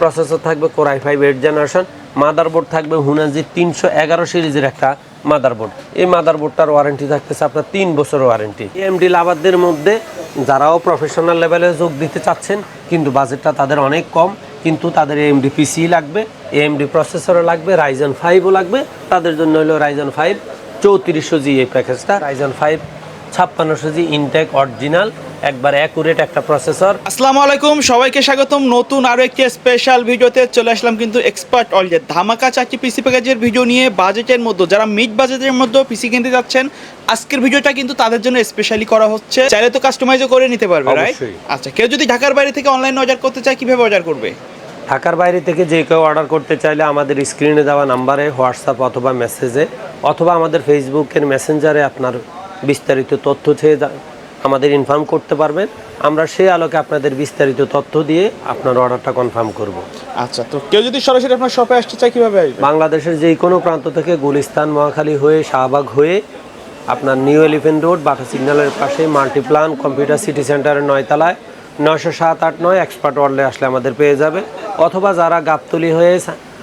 Processor থাকবে core i five eight generation motherboard থাকবে হুনাজি তিনশো এগারো সিরিজের একটা মাদারবোর্ড এই মাদারবোর্ডটার ওয়ারেন্টি থাকতেছে আপনার তিন বছর ওয়ারেন্টি এমডি লাভারদের মধ্যে যারাও প্রফেশনাল লেভেলে যোগ দিতে চাচ্ছেন, কিন্তু বাজেটটা তাদের অনেক কম, কিন্তু তাদের এমডি পিসি লাগবে এমডি প্রসেসরও লাগবে রাইজন ফাইভও লাগবে। তাদের জন্য হলো রাইজন ফাইভ চৌত্রিশশো জি এই প্যাকেজটা রাইজন ফাইভ ছাপ্পান্নশো জি ইনটেক অরিজিনাল একবার অ্যাকুরেট একটা প্রসেসর আসসালামু আলাইকুম সবাইকে স্বাগতম। নতুন আরও একটি স্পেশাল ভিডিওতে চলে আসলাম কিন্তু এক্সপার্ট অলজের ধামাকা চারটি পিসি প্যাকেজের ভিডিও নিয়ে বাজেটের মধ্যে যারা মিড বাজেটের মধ্যে পিসি কিনতে যাচ্ছেন আজকের ভিডিওটা কিন্তু তাদের জন্য স্পেশালি করা হচ্ছে। চাইলে তো কাস্টমাইজও করে নিতে পারবে রাইট আচ্ছা কেউ যদি ঢাকার বাইরে থেকে অনলাইনে অর্ডার করতে চায় কীভাবে অর্ডার করবে? ঢাকার বাইরে থেকে যে কেউ অর্ডার করতে চাইলে আমাদের স্ক্রিনে দেওয়া নাম্বারে হোয়াটসঅ্যাপ অথবা মেসেজে অথবা আমাদের ফেসবুকের মেসেঞ্জারে আপনার বিস্তারিত তথ্য চেয়ে যা- আমাদের ইনফর্ম করতে পারবেন আমরা সেই আলোকে আপনাদের বিস্তারিত তথ্য দিয়ে আপনার অর্ডারটা কনফার্ম করব। আচ্ছা তো কেউ যদি সরাসরি আপনার শপে আসতে চায় কীভাবে আসবে? বাংলাদেশের যে কোনো প্রান্ত থেকে গুলিস্তান মহাখালী হয়ে শাহবাগ হয়ে আপনার নিউ এলিফেন্ট রোড বাটা সিগন্যালের পাশে মাল্টিপ্লান কম্পিউটার সিটি সেন্টারের নয়তলায় নয়শো সাত আট নয় এক্সপার্ট ওয়ার্ল্ডে আসলে আমাদের পেয়ে যাবে। অথবা যারা গাবতলি হয়ে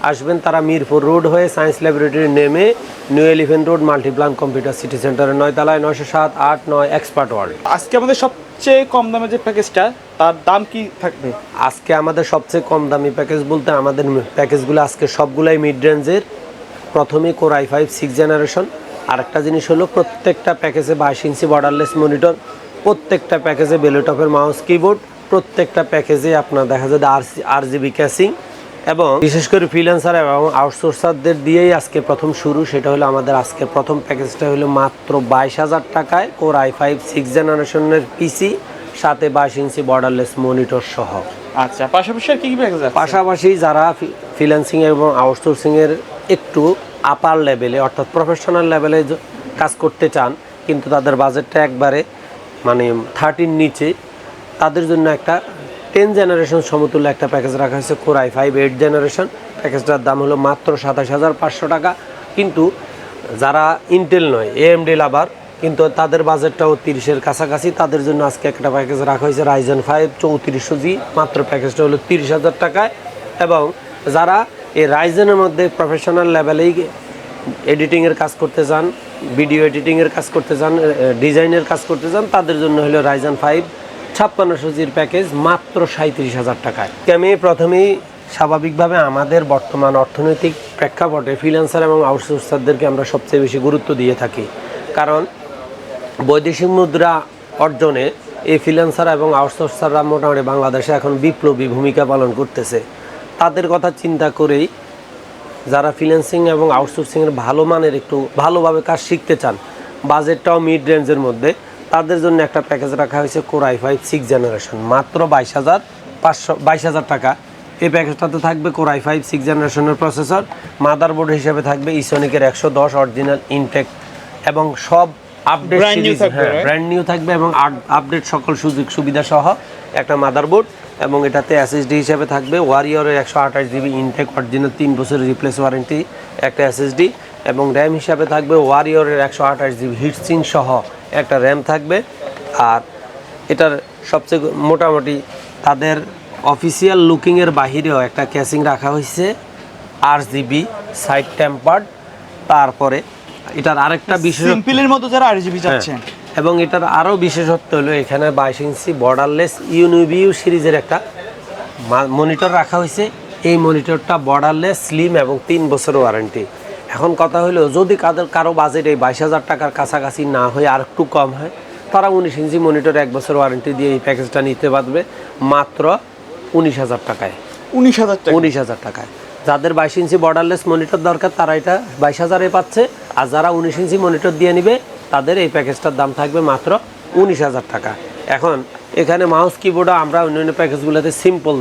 আসবেন তারা মিরপুর রোড হয়ে সায়েন্স ল্যাবরেটরি নেমে new elephant road multiplan computer city সেন্টারের নয়তলায় নয়শো সাত আট নয় এক্সপার্ট ওয়ার্ল্ড। আজকে আমাদের সবচেয়ে কম দামে যে প্যাকেজটা তার দাম কি থাকবে? আজকে আমাদের সবচেয়ে কম দামি প্যাকেজ বলতে আমাদের প্যাকেজগুলো আজকে সবগুলাই মিড রেঞ্জের। প্রথমে core i five six generation আরেকটা জিনিস হলো প্রত্যেকটা প্যাকেজে বাইশ ইঞ্চি বর্ডারলেস মনিটর প্রত্যেকটা প্যাকেজে বেলোটপের মাউস কিবোর্ড প্রত্যেকটা প্যাকেজে আপনার দেখা যায় আর আর জিবি ক্যাসিং এবং বিশেষ করে ফ্রিল্যান্সার এবং আউটসোর্সারদের দিয়েই আজকে প্রথম শুরু সেটা হলো আমাদের আজকে প্রথম প্যাকেজটা হলো মাত্র বাইশ হাজার টাকায় কোর আই ফাইভ সিক্স জেনারেশনের পিসি সাথে বাইশ ইঞ্চি বর্ডারলেস মনিটর সহ। আচ্ছা পাশাপাশি আর কি কি প্যাকেজ পাশাপাশি যারা ফ্রিল্যান্সিং এবং আউটসোর্সিংয়ের একটু আপার লেভেলে অর্থাৎ প্রফেশনাল লেভেলে কাজ করতে চান কিন্তু তাদের বাজেটটা একবারে মানে থার্টির নিচে তাদের জন্য একটা টেন জেনারেশন সমতুল্য একটা প্যাকেজ রাখা হয়েছে core i five eight generation প্যাকেজটার দাম হলো মাত্র সাতাশ হাজার পাঁচশো টাকা। কিন্তু যারা ইন্টেল নয় এ এম এএমডি লাভার কিন্তু তাদের বাজেটটাও তিরিশের কাছাকাছি। তাদের জন্য আজকে একটা প্যাকেজ রাখা হয়েছে রাইজেন ফাইভ চৌত্রিশশো জি। মাত্র প্যাকেজটা হলো তিরিশ হাজার টাকায়। এবং যারা এই রাইজেনের মধ্যে প্রফেশনাল লেভেলেই এডিটিংয়ের কাজ করতে চান ভিডিও এডিটিংয়ের কাজ করতে চান ডিজাইনের কাজ করতে চান, তাদের জন্য হলো রাইজেন ফাইভ ছাপ্পান্নশো জির প্যাকেজ মাত্র সাঁত্রিশ হাজার টাকায়। আমি প্রথমেই স্বাভাবিকভাবে আমাদের বর্তমান অর্থনৈতিক প্রেক্ষাপটে ফ্রিল্যান্সার এবং আউটসোর্সারদেরকে আমরা সবচেয়ে বেশি গুরুত্ব দিয়ে থাকি। কারণ বৈদেশিক মুদ্রা অর্জনে এই ফ্রিল্যান্সার এবং আউটসোর্সাররা মোটামুটি বাংলাদেশে এখন বিপ্লবী ভূমিকা পালন করতেছে। তাদের কথা চিন্তা করেই যারা ফ্রিল্যান্সিং এবং আউটসোর্সিংয়ের ভালো মানের একটু ভালোভাবে কাজ শিখতে চান বাজেটটাও মিড রেঞ্জের মধ্যে তাদের জন্য একটা প্যাকেজ রাখা হয়েছে কোরাই ফাইভ সিক্স জেনারেশন মাত্র বাইশ হাজার পাঁচশো বাইশ হাজার টাকা। এই প্যাকেজটাতে থাকবে কোরাই ফাইভ সিক্স জেনারেশনের প্রসেসর মাদারবোর্ড হিসেবে থাকবে ইসনিকের একশো দশ অরিজিনাল ইনটেক এবং সব আপডেট? ব্র্যান্ড নিউ থাকবে এবং আপডেট সকল সুযোগ সুবিধা সহ একটা মাদারবোর্ড এবং এটাতে এসএসডি হিসেবে থাকবে। ওয়ারিয়রের একশো আঠাশ জিবি ইনটেক অরিজিনাল তিন বছরের রিপ্লেস ওয়ারেন্টি একটা এসএসডি এবং র্যাম হিসাবে থাকবে ওয়ারিয়রের একশো আঠাশ জিবি হিটসিং সহ একটা র্যাম থাকবে। আর এটার সবচেয়ে মোটামুটি তাদের অফিসিয়াল লুকিংয়ের বাহিরেও একটা ক্যাসিং রাখা হয়েছে আর জিবি সাইড টেম্পার্ড তারপরে এটার আরেকটা বিশেষ সিম্পলের মতো যারা আর জিবি হ্যাঁ। চাচ্ছেন। এবং এটার আরও বিশেষত্ব হলো এখানে বাইশ ইঞ্চি বর্ডারলেস ইউনিভিউ সিরিজের একটা মনিটর রাখা হয়েছে। এই মনিটরটা বর্ডারলেস স্লিম এবং তিন বছর ওয়ারেন্টি এখন কথা হলো যদি কাদের কারও বাজেট এই বাইশ হাজার টাকার কাছাকাছি না হয়ে আর একটু কম হয় তারা উনিশ ইঞ্চি মনিটর এক বছর ওয়ারেন্টি দিয়ে এই প্যাকেজটা নিতে পারবে মাত্র উনিশ হাজার টাকায়। উনিশ হাজার টাকা। উনিশ হাজার টাকায়। যাদের বাইশ ইঞ্চি বর্ডারলেস মনিটর দরকার তারা এটা বাইশ হাজারে পাচ্ছে আর যারা উনিশ ইঞ্চি মনিটর দিয়ে নিবে তাদের এই প্যাকেজটার দাম থাকবে মাত্র উনিশ হাজার টাকা। এখন এখানে মাউস কিবোর্ডও আমরা অন্যান্য প্যাকেজগুলোতে সিম্পল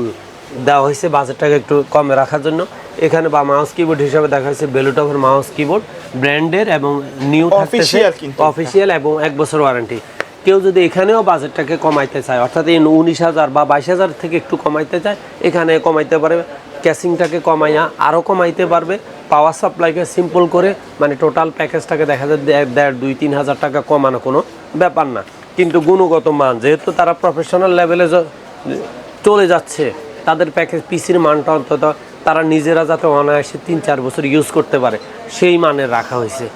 দেওয়া হয়েছে বাজেটটাকে একটু কমে রাখার জন্য। এখানে বা মাউস কিবোর্ড হিসাবে দেখা হয়েছে বেলুটফের মাউস কিবোর্ড ব্র্যান্ডের এবং নিউ থাকতেছে। কিন্তু। অফিসিয়াল এবং এক বছর ওয়ারেন্টি কেউ যদি এখানেও বাজেটটাকে কমাইতে চায় অর্থাৎ এই উনিশ হাজার বা বাইশ হাজার থেকে একটু কমাইতে চায় এখানে কমাইতে পারবে ক্যাসিংটাকে কমাইয়া আরও কমাইতে পারবে। পাওয়ার সাপ্লাইকে সিম্পল করে মানে টোটাল প্যাকেজটাকে দেখা যায় দেড় দুই তিন হাজার টাকা কমানো কোনো ব্যাপার না। কিন্তু গুণগত মান যেহেতু তারা প্রফেশনাল লেভেলে চলে যাচ্ছে তাদের প্যাকেজ পিসির মানটা অন্তত তারা নিজেরা যাতে অনায়াসে তিন চার বছর ইউজ করতে পারে, সেই মানের রাখা হয়েছে।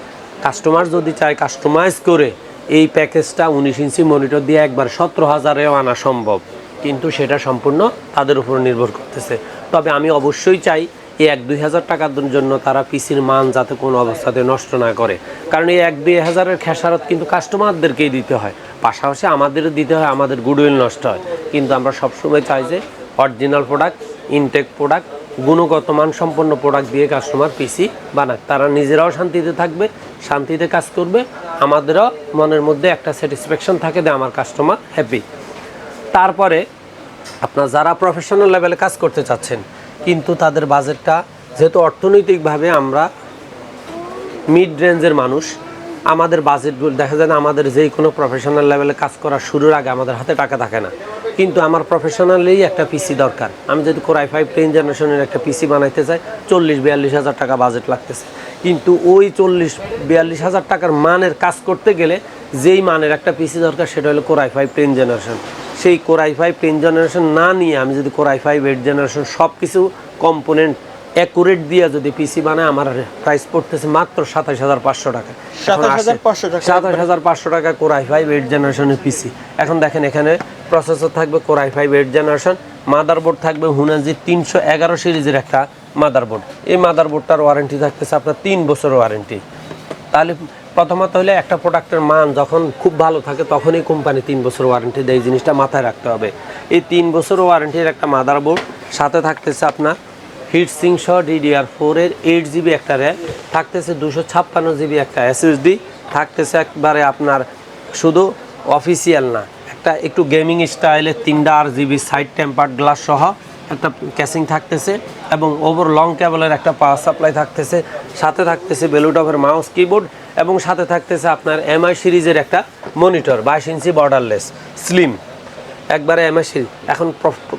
কাস্টমার যদি চায় কাস্টমাইজ করে, এই প্যাকেজটা উনিশ ইঞ্চি মনিটর দিয়ে একবার সতেরো হাজারেও আনা সম্ভব। কিন্তু সেটা সম্পূর্ণ তাদের উপর নির্ভর করতেছে। তবে আমি অবশ্যই চাই, এই এক দুই হাজার টাকার জন্য তারা পিসির মান যাতে কোনো অবস্থাতে নষ্ট না করে। কারণ এই এক দুই হাজারের খেসারত কিন্তু কাস্টমারদেরকেই দিতে হয়। পাশাপাশি আমাদেরও দিতে হয়, আমাদের গুডউইল নষ্ট হয়। কিন্তু আমরা সবসময় চাই যে অরিজিনাল প্রোডাক্ট ইনটেক প্রোডাক্ট গুণগত মান সম্পন্ন প্রোডাক্ট দিয়ে কাস্টমার পিসি বানাক তারা নিজেরাও শান্তিতে থাকবে, শান্তিতে কাজ করবে। আমাদেরও মনের মধ্যে একটা স্যাটিসফ্যাকশন থাকে যে আমার কাস্টমার হ্যাপি তারপরে আপনার যারা প্রফেশনাল লেভেলে কাজ করতে চাচ্ছেন, কিন্তু তাদের বাজেটটা যেহেতু অর্থনৈতিকভাবে আমরা মিড রেঞ্জের মানুষ, আমাদের বাজেটগুলো দেখা যায় না আমাদের যেই কোনো প্রফেশনাল লেভেলে কাজ করা শুরুর আগে আমাদের হাতে টাকা থাকে না। কিন্তু আমার প্রফেশনালেই একটা পিসি দরকার। আমি যদি কোরাই ফাইভ টেন জেনারেশনের একটা পিসি বানাইতে চাই চল্লিশ বিয়াল্লিশ হাজার টাকা বাজেট লাগতেছে। কিন্তু ওই চল্লিশ বিয়াল্লিশ হাজার টাকার মানের কাজ করতে গেলে যেই মানের একটা পিসি দরকার সেটা হলো core i five ten generation সেই core i five ten generation না নিয়ে আমি যদি কোরাই ফাইভ এইট জেনারেশন সব কিছু কম্পোনেন্ট অ্যাকুরেট দিয়ে যদি পিসি বানায় আমার প্রাইস পড়তেছে মাত্র সাতাশ হাজার পাঁচশো টাকা। এখন 27,500 টাকা। সাতাশ হাজার পাঁচশো টাকা কোরাই ফাইভ এইট জেনারেশনের পিসি এখন দেখেন এখানে প্রসেসর থাকবে core i five eight generation motherboard থাকবে হুনাজি তিনশো এগারো সিরিজের একটা মাদারবোর্ড এই মাদারবোর্ডটার ওয়ারেন্টি থাকতেছে আপনার তিন বছর ওয়ারেন্টি তাহলে প্রথমত হলে একটা প্রোডাক্টের মান যখন খুব ভালো থাকে, তখনই কোম্পানি তিন বছর ওয়ারেন্টি দেয়, এই জিনিসটা মাথায় রাখতে হবে। এই তিন বছর ওয়ারেন্টির একটা মাদারবোর্ড সাথে থাকতেছে আপনার হিট সিং সহ ডিডিআর ফোরের এইট জিবি একটা র্যাম থাকতেছে দুশো ছাপ্পান্ন জিবি একটা এসএসডি থাকতেছে একবারে আপনার শুধু অফিসিয়াল না। একটা একটু গেমিং স্টাইলে তিনটা R GB side temper glass সহ একটা ক্যাসিং থাকতেছে এবং ওভার লং কেবলের একটা পাওয়ার সাপ্লাই থাকতেছে। সাথে থাকতেছে বেলুটপের মাউস কিবোর্ড এবং সাথে থাকতেছে আপনার এমআই সিরিজের একটা মনিটর বাইশ ইঞ্চি বর্ডারলেস স্লিম একবারে এমআই সিরিজ এখন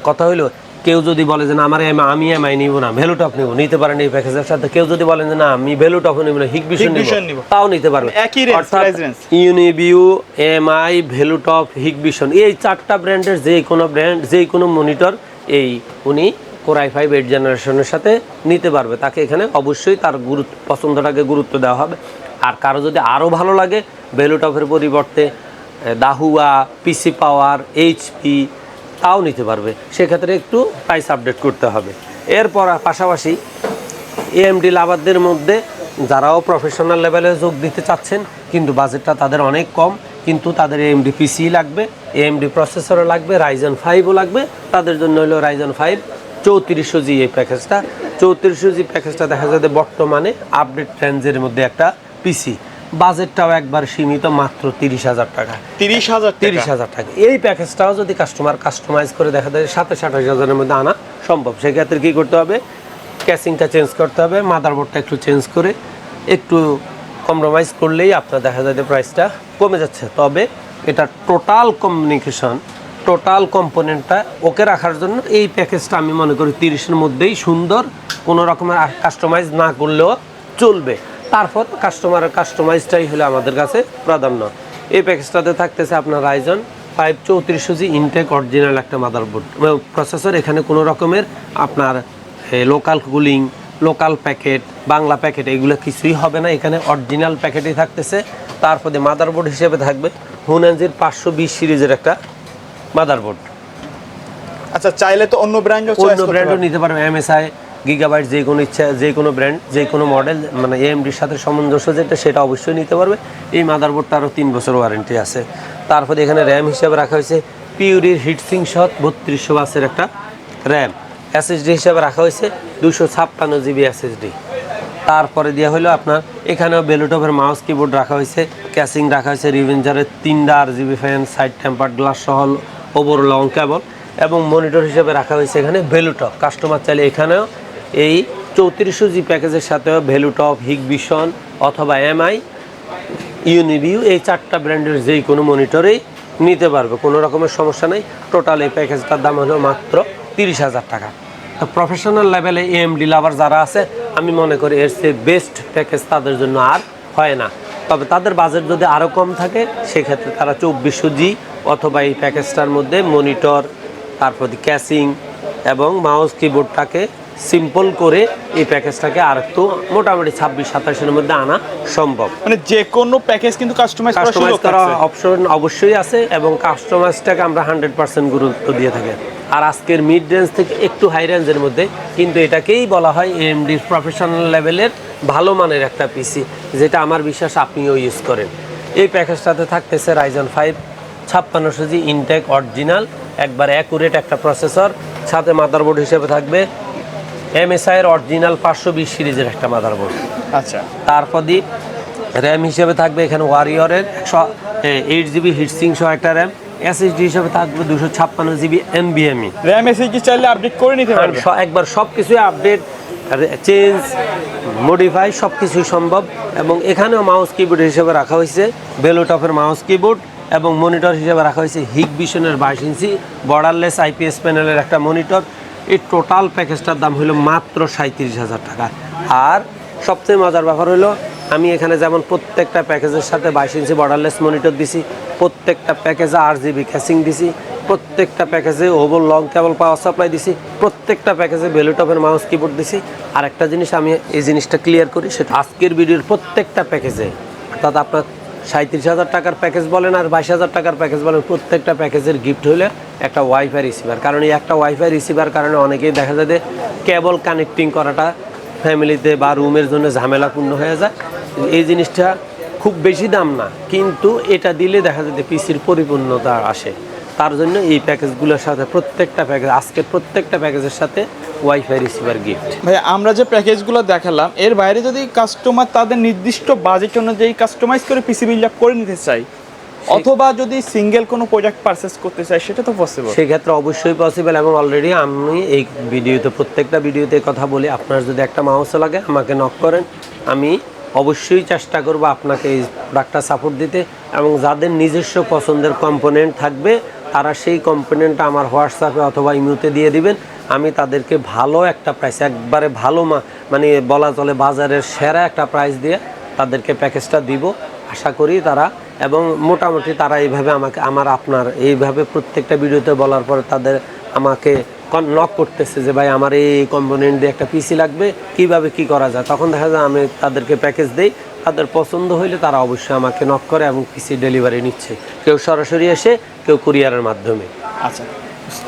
কথা হইল কেউ যদি বলে যে না আমার এম আমি এমআই নিব না ভ্যালুটপ নিব নিতে পারেন এই প্যাকেজের সাথে। কেউ যদি বলেন যে না আমি ভ্যালুটপ নিব না Hikvision নিব। তাও নিতে পারবে। একই range। Uniview MI ValueTop Hikvision এই চারটা ব্র্যান্ডের যে কোনো ব্র্যান্ড যে কোনো মনিটর এই উনি কোরাই ফাইভ এইট জেনারেশনের সাথে নিতে পারবে। তাকে এখানে অবশ্যই তার গুরুত্ব পছন্দটাকে গুরুত্ব দেওয়া হবে। আর কারও যদি আরও ভালো লাগে ভ্যালুটপের পরিবর্তে দাহুয়া পিসি পাওয়ার এইচপি তাও নিতে পারবে। সেক্ষেত্রে একটু প্রাইস আপডেট করতে হবে। এরপর পাশাপাশি এএমডি লাভারদের মধ্যে যারাও প্রফেশনাল লেভেলে যোগ দিতে চাচ্ছেন, কিন্তু বাজেটটা তাদের অনেক কম, কিন্তু তাদের এএমডি পিসি লাগবে এএমডি প্রসেসরও লাগবে রাইজন ফাইভও লাগবে। তাদের জন্য হলো রাইজন ফাইভ চৌত্রিশশো জি এই প্যাকেজটা চৌত্রিশশো জি প্যাকেজটা দেখা যায় যে বর্তমানে আপডেট রেঞ্জের মধ্যে একটা পিসি বাজেটটাও একবার সীমিত মাত্র তিরিশ হাজার টাকা। তিরিশ হাজার তিরিশ হাজার টাকা। এই প্যাকেজটাও যদি কাস্টমার কাস্টমাইজ করে দেখা যায় সাতাশ আঠাশ হাজারের মধ্যে আনা সম্ভব। সেক্ষেত্রে কী করতে হবে? ক্যাসিংটা চেঞ্জ করতে হবে মাদারবোর্ডটা একটু চেঞ্জ করে একটু কম্প্রোমাইজ করলেই আপনার দেখা যায় যে প্রাইসটা কমে যাচ্ছে। তবে এটা টোটাল কমিউনিকেশন টোটাল কম্পোনেন্টটা ওকে রাখার জন্য এই প্যাকেজটা আমি মনে করি তিরিশের মধ্যেই সুন্দর কোনো রকমের কাস্টমাইজ না করলেও চলবে। তারপর কাস্টমার কাস্টমাইজটাই হলো আমাদের কাছে প্রাধান্য। এই প্যাকেজটাতে থাকতেছে আপনার রাইজন ফাইভ চৌত্রিশশো জি ইনটেক অরিজিনাল একটা মাদারবোর্ড প্রসেসর এখানে কোনো রকমের আপনার local cooling local packet Bangla packet এগুলো কিছুই হবে না। এখানে অরিজিনাল প্যাকেটই থাকতেছে। তারপরে মাদারবোর্ড হিসেবে থাকবে হুনানজির পাঁচশো বিশ সিরিজের একটা মাদারবোর্ড আচ্ছা চাইলে তো অন্য ব্র্যান্ডও অন্য ব্র্যান্ডও নিতে পারবে এমএসআই গিগাবাইট যে কোনো ইচ্ছা, যে কোনো ব্র্যান্ড যে কোনো মডেল মানে এএমডির সাথে সামঞ্জস্য যেটা, সেটা অবশ্যই নিতে পারবে। এই মাদারবোর্ডটা আরও তিন বছর ওয়ারেন্টি আছে। তারপরে এখানে র্যাম হিসাবে রাখা হয়েছে পিউরির হিটসিং সহ বত্রিশশো বাসের একটা র্যাম এসএসডি হিসাবে রাখা হয়েছে দুশো ছাপ্পান্ন জিবি এসএসডি তারপরে দেওয়া হলো আপনার, এখানেও বেলুটপের মাউস কিবোর্ড রাখা হয়েছে ক্যাসিং রাখা হয়েছে রিভেঞ্জারের তিনটা R GB fan side temper glass সহ ওভার লং কেবল এবং মনিটর হিসেবে রাখা হয়েছে এখানে বেলুটপ। কাস্টমার চাইলে এখানেও এই চৌত্রিশশো জি প্যাকেজের সাথেও ভ্যালুটপ হিগবিশন অথবা এমআই ইউনিভিউ এই চারটা ব্র্যান্ডের যেই কোনো মনিটরেই নিতে পারবে, কোনো রকমের সমস্যা নেই। টোটাল এই প্যাকেজটার দাম হলো মাত্র তিরিশ হাজার টাকা। প্রফেশনাল লেভেলে এএমডি লাভার যারা আছে, আমি মনে করি এর চেয়ে বেস্ট প্যাকেজ তাদের জন্য আর হয় না। তবে তাদের বাজেট যদি আরও কম থাকে, সেক্ষেত্রে তারা চব্বিশশো জি অথবা এই প্যাকেজটার মধ্যে মনিটর, তারপর ক্যাসিং এবং মাউস কিবোর্ডটাকে সিম্পল করে এই প্যাকেজটাকে আর একটু মোটামুটি ছাব্বিশ সাতাশের মধ্যে আনা সম্ভব। মানে যে কোনো প্যাকেজ কিন্তু কাস্টমাইজ কাস্টমাইজ অপশন অবশ্যই আছে এবং কাস্টমাইজটাকে আমরা হান্ড্রেড পার্সেন্ট গুরুত্ব দিয়ে থাকি। আর আজকের মিড রেঞ্জ থেকে একটু হাই রেঞ্জের মধ্যে কিন্তু এটাকেই বলা হয় এমডি প্রফেশনাল লেভেলের ভালো মানের একটা পিসি যেটা আমার বিশ্বাস আপনিও ইউজ করেন। এই প্যাকেজটাতে থাকতেছে রাইজন ফাইভ ছাপ্পান্নশো জি ইনটেক অরিজিনাল একবার অ্যাকুরেট একটা প্রসেসর সাথে মাদারবোর্ড হিসেবে থাকবে এমএসআইয়ের অরিজিনাল পাঁচশো বিশ সিরিজের একটা মাদারবোর্ড আচ্ছা। তারপর দিয়ে র্যাম হিসেবে থাকবে এখানে ওয়ারিয়রের একশো এইট জিবি হিটসিং সহ একটা র্যাম এসএসডি হিসেবে থাকবে দুশো ছাপ্পান্ন জিবি এমবিএমই র্যাম এসএসডি চাইলে আপডেট করে নিতে পারবে। একবার সব কিছুই আপডেট চেঞ্জ মডিফাই সব কিছুই সম্ভব। এবং এখানেও মাউস কিবোর্ড হিসেবে রাখা হয়েছে বেলোটপের মাউস কিবোর্ড এবং মনিটর হিসেবে রাখা হয়েছে হিগ ভিশনের বাইশ ইঞ্চি বর্ডারলেস আইপিএস প্যানেলের একটা মনিটর এই টোটাল প্যাকেজটার দাম হলো মাত্র সাঁত্রিশ হাজার টাকা। আর সবচেয়ে মজার ব্যাপার হলো আমি এখানে যেমন প্রত্যেকটা প্যাকেজের সাথে বাইশ ইঞ্চি বর্ডারলেস মনিটর দিছি, প্রত্যেকটা প্যাকেজে আট জিবি ক্যাসিং দিছি, প্রত্যেকটা প্যাকেজে over long cable power supply দিছি, প্রত্যেকটা প্যাকেজে বেলুটপের মাউস কিবোর্ড দিছি। আর একটা জিনিস আমি এই জিনিসটা ক্লিয়ার করি, সেটা আজকের ভিডিওর প্রত্যেকটা প্যাকেজে, অর্থাৎ আপনার সাঁত্রিশ হাজার টাকার প্যাকেজ বলেন আর বাইশ হাজার টাকার প্যাকেজ বলেন, প্রত্যেকটা প্যাকেজের গিফট হলে একটা ওয়াইফাই রিসিভার কারণ এই একটা ওয়াইফাই রিসিভার কারণে অনেকেই দেখা যায় যে কেবল কানেক্টিং করাটা ফ্যামিলিতে বা রুমের জন্য ঝামেলাপূর্ণ হয়ে যায়। এই জিনিসটা খুব বেশি দাম না, কিন্তু এটা দিলে দেখা যায় যে পিসির পরিপূর্ণতা আসে। তার জন্য এই প্যাকেজগুলোর সাথে প্রত্যেকটা প্যাকেজ আজকের প্রত্যেকটা প্যাকেজের সাথে ওয়াইফাই রিসিভার গিফট ভাই আমরা যে প্যাকেজগুলো দেখালাম এর বাইরে যদি কাস্টমার তাদের নির্দিষ্ট বাজেট অনুযায়ী কাস্টমাইজ করে পিসি বিল্ড আপ করে নিতে চাই অথবা যদি সিঙ্গেল কোনো প্রোডাক্ট পারচেস করতে চাই সেটা তো পসিবল সেক্ষেত্রে অবশ্যই পসিবল এবং অলরেডি আমি এই ভিডিওতে প্রত্যেকটা ভিডিওতে কথা বলি। আপনার যদি একটা মাউস লাগে আমাকে নক করেন। আমি অবশ্যই চেষ্টা করব আপনাকে এই প্রোডাক্টটা সাপোর্ট দিতে এবং যাদের নিজস্ব পছন্দের কম্পোনেন্ট থাকবে তারা সেই কম্পোনেন্টটা আমার হোয়াটসঅ্যাপে অথবা ইমুতে দিয়ে দিবেন। আমি তাদেরকে ভালো একটা প্রাইস একবারে ভালো মানে বলা চলে বাজারের সেরা একটা প্রাইস দিয়ে তাদেরকে প্যাকেজটা দিব। আশা করি তারা, এবং মোটামুটি তারা এইভাবে আমাকে আমার আপনার এইভাবে প্রত্যেকটা ভিডিওতে বলার পরে তাদের আমাকে নক করতেছে যে, ভাই, আমার এই কম্পোনেন্ট দিয়ে একটা পিসি লাগবে, কীভাবে কি করা যায়? তখন দেখা যায় আমি তাদেরকে প্যাকেজ দেই। তাদের পছন্দ হইলে তারা অবশ্যই আমাকে নক করে এবং পিসি ডেলিভারি নিচ্ছে। কেউ সরাসরি এসে কেউ কুরিয়ারের মাধ্যমে। আচ্ছা।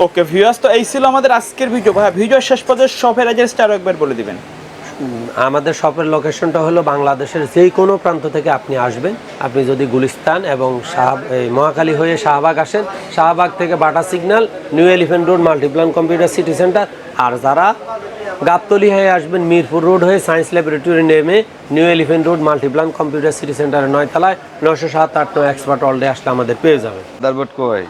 ওকে ভিউয়ার্স তো এই ছিল আমাদের আজকের ভিডিও ভাই ভিডিও শেষ পর্যন্ত শপের অ্যাড্রেসটা আরও একবার বলে দিবেন। আমাদের শপের লোকেশনটা হলো বাংলাদেশের যে কোনো প্রান্ত থেকে আপনি আসবেন। আপনি যদি গুলিস্তান এবং শাহ এই মহাখালী হয়ে শাহবাগ আসেন শাহবাগ থেকে Bata signal new elephant road multiplan computer city centre আর যারা গাবতলি হয়ে আসবেন মিরপুর রোড হয়ে সায়েন্স ল্যাবরেটরি নেমে new elephant road, multiplan computer city সেন্টারের নয়তলায় নশো সাত আট নয় এক্সপার্ট অলডে আসলে আমাদের পেয়ে যাবে দারবট কই?